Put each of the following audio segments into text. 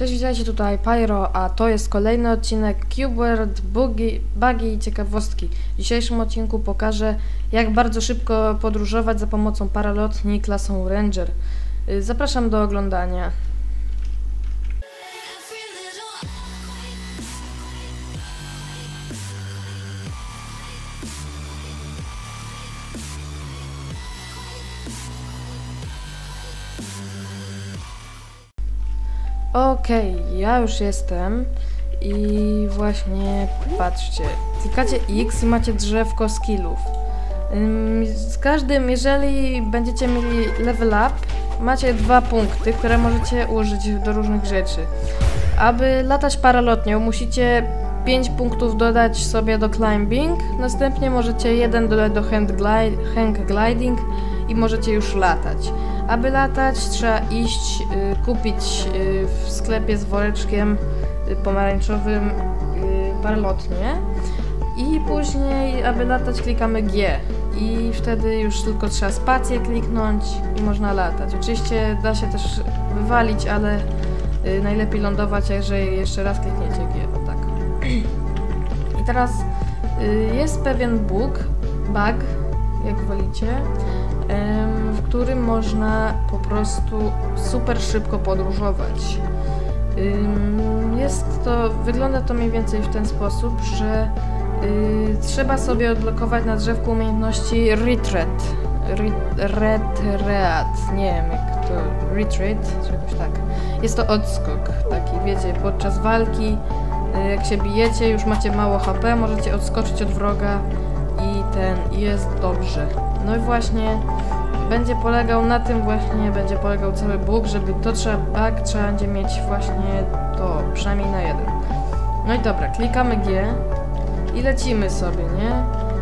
Cześć, witajcie tutaj Pyro, a to jest kolejny odcinek Cubeword, Buggy, Buggy i ciekawostki. W dzisiejszym odcinku pokażę, jak bardzo szybko podróżować za pomocą paralotni klasą Ranger. Y, Zapraszam do oglądania. Okej, ja już jestem i właśnie patrzcie, klikacie X i macie drzewko skillów. Z każdym, jeżeli będziecie mieli level up, macie dwa punkty, które możecie użyć do różnych rzeczy. Aby latać paralotnią, musicie 5 punktów dodać sobie do climbing, następnie możecie jeden dodać do hand, gli- hang gliding i możecie już latać. Aby latać, trzeba iść, y, kupić y, w sklepie z woreczkiem y, pomarańczowym paralotnię i później, aby latać, klikamy G i wtedy już tylko trzeba spację kliknąć i można latać. Oczywiście da się też wywalić, ale najlepiej lądować, jeżeli jeszcze raz klikniecie G, tak. I teraz jest pewien bug, bug, jak wolicie, w którym można po prostu super szybko podróżować. Jest to, wygląda to mniej więcej w ten sposób, że y, trzeba sobie odblokować na drzewku umiejętności retreat. Re- Retreat, nie wiem jak to, retreat, czy jakoś tak. Jest to odskok taki, wiecie, podczas walki, y, jak się bijecie, już macie mało HP, możecie odskoczyć od wroga ten, jest dobrze. No i właśnie będzie polegał na tym właśnie, będzie polegał cały bóg, żeby to trzeba, bug trzeba będzie mieć właśnie to, przynajmniej na jeden. No i dobra, klikamy G i lecimy sobie, nie?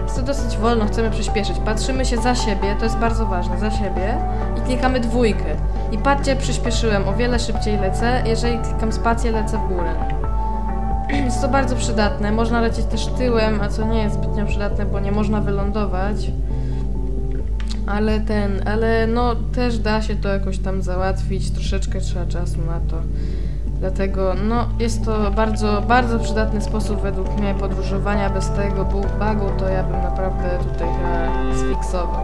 Jest to dosyć wolno, chcemy przyspieszyć. Patrzymy się za siebie, to jest bardzo ważne, za siebie i klikamy dwójkę. I patrzcie, przyspieszyłem, o wiele szybciej lecę, jeżeli klikam spację, lecę w górę. Jest to bardzo przydatne, można lecieć też tyłem, a co nie jest zbytnio przydatne, bo nie można wylądować. Ale ten, ale no też da się to jakoś tam załatwić, troszeczkę trzeba czasu na to. Dlatego no jest to bardzo, bardzo przydatny sposób według mnie podróżowania. Bez tego bu- bugu to ja bym naprawdę tutaj chyba sfiksował.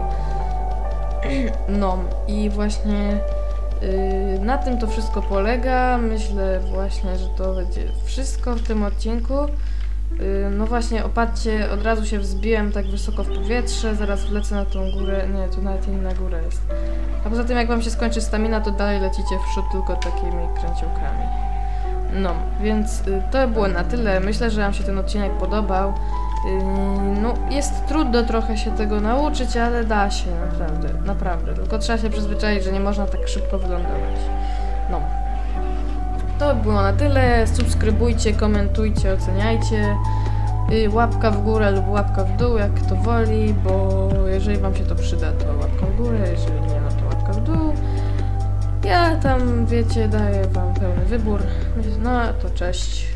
No i właśnie na tym to wszystko polega. Myślę właśnie, że to będzie wszystko w tym odcinku. Yy, No właśnie, opatrzcie, od razu się wzbiłem tak wysoko w powietrze, zaraz wlecę na tą górę, nie, tu nawet inna góra jest. A poza tym jak wam się skończy stamina, to dalej lecicie w przód tylko takimi kręciołkami. No, więc y, to było na tyle. Myślę, że wam się ten odcinek podobał. No, jest trudno trochę się tego nauczyć, ale da się, naprawdę, naprawdę. Tylko trzeba się przyzwyczaić, że nie można tak szybko wylądować. No. To było na tyle. Subskrybujcie, komentujcie, oceniajcie. Y, Łapka w górę lub łapka w dół, jak kto woli, bo jeżeli wam się to przyda, to łapka w górę, jeżeli nie, no to łapka w dół. Ja tam, wiecie, daję wam pełny wybór. No to cześć.